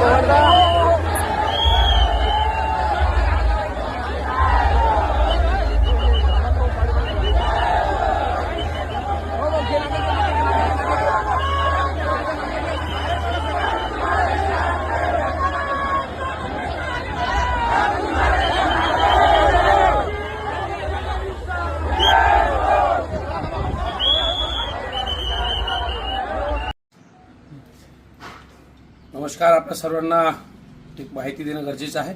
Guarda! नमस्कार आपल्या सर्वांना एक माहिती देणं गरजेचं आहे.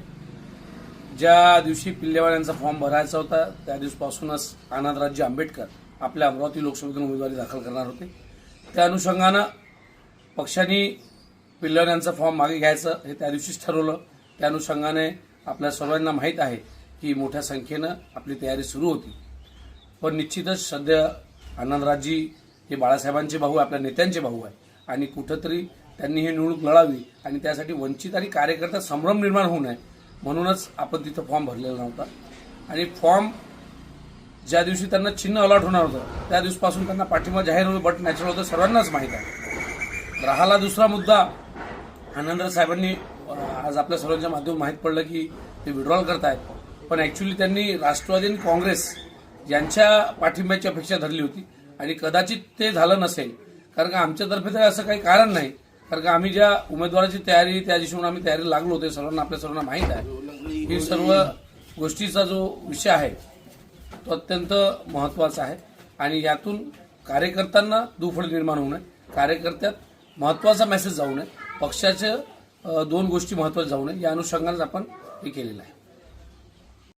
ज्या दिवशी पिल्लेवाड यांचा फॉर्म भरायचा होता त्या दिवसपासूनच आनंदराजी आंबेडकर आपल्या अमरावती लोकसभेतून उमेदवारी दाखल करणार होते. त्या अनुषंगानं पक्षाने पिल्लेवाड यांचा फॉर्म मागे घ्यायचं हे त्या दिवशीच ठरवलं. त्या अनुषंगाने आपल्या सर्वांना माहीत आहे की मोठ्या संख्येनं आपली तयारी सुरू होती. पण निश्चितच सध्या आनंदराजी हे बाळासाहेबांचे भाऊ आहे, आपल्या नेत्यांचे भाऊ आहे. आणि कुठंतरी त्यांनी ही निवडणूक लढावी आणि त्यासाठी वंचित आणि कार्यकर्ता संभ्रम निर्माण होऊ नये म्हणूनच आपण तिथं फॉर्म भरलेला नव्हता. आणि फॉर्म ज्या दिवशी त्यांना चिन्ह अलॉट होणार होतं त्या दिवशीपासून त्यांना पाठिंबा जाहीर होतं बट नॅचरल होतं सर्वांनाच माहीत आहे. राहिला दुसरा मुद्दा आनंदराज साहेबांनी आज आपल्या सर्वांच्या माध्यमातून माहीत पडलं की ते विड्रॉल करतायत. पण ॲक्च्युली त्यांनी राष्ट्रवादी आणि काँग्रेस यांच्या पाठिंब्याची अपेक्षा धरली होती. आणि कदाचित ते झालं नसेल. कारण का आमच्यातर्फे तर असं काही कारण नाही. कारण का आम्ही ज्या उमेदवाराची तयारी त्या दिवशी आम्ही तयारी लागलो होते सर्वांना आपल्या सर्वांना माहीत आहे. ही सर्व गोष्टीचा जो विषय आहे तो अत्यंत महत्त्वाचा आहे. आणि यातून कार्यकर्त्यांना दुफळ निर्माण होऊ नये. कार्यकर्त्यात महत्त्वाचा मेसेज जाऊ नये. पक्षाचे दोन गोष्टी महत्त्वाच्या जाऊ नये. या अनुषंगानेच आपण हे केलेलं आहे.